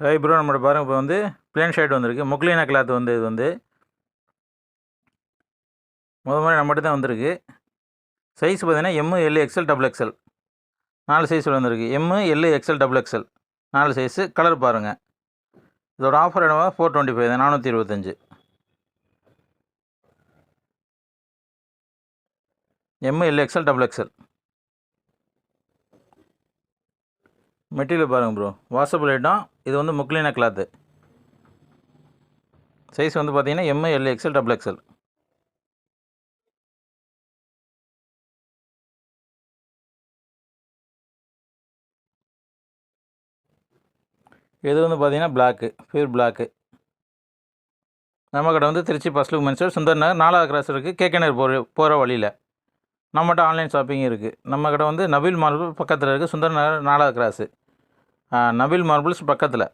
Hi bro நம்மளோட பாருங்கள் இப்போ வந்து பிளேன் ஷர்ட் வந்திருக்கு. முக்லீனா கிளாத் வந்து இது வந்து. முத மாதிரி நம்மகிட்ட தான் வந்திருக்கு. சைஸ் பார்த்தீங்கன்னா M L X L double X L நாலு சைஸில் வந்திருக்கு. M L X L double X L நாலு சைஸு கலர் பாருங்கள் இதோட ஆஃபர் என்னவா? ஃபோர் டுவெண்ட்டி ஃபைவ் தான் நானூற்றி இருபத்தஞ்சு M L XL double XL material பாருங்கள் ப்ரோ வாஷபிள் ஐட்டம் இது வந்து முக்லினா கிளாத்து சைஸ் வந்து பார்த்தீங்கன்னா M L XL double XL இது வந்து பார்த்தீங்கன்னா பிளாக்கு பியூர் பிளாக்கு நம்ம கடை வந்து திருச்சி பஸ்லு மென்சர் சுந்தர் நகர் நாலாவது கிராஸ் இருக்குது கேகே போகிற போகிற வழியில். நம்மகிட்ட ஆன்லைன் ஷாப்பிங் இருக்குது நம்ம கடை வந்து நவீல் மால் பக்கத்தில் இருக்குது சுந்தர் நகர் நாலாவது கிராஸு நவில் மார்பிள்ஸ் பக்கத்தில்.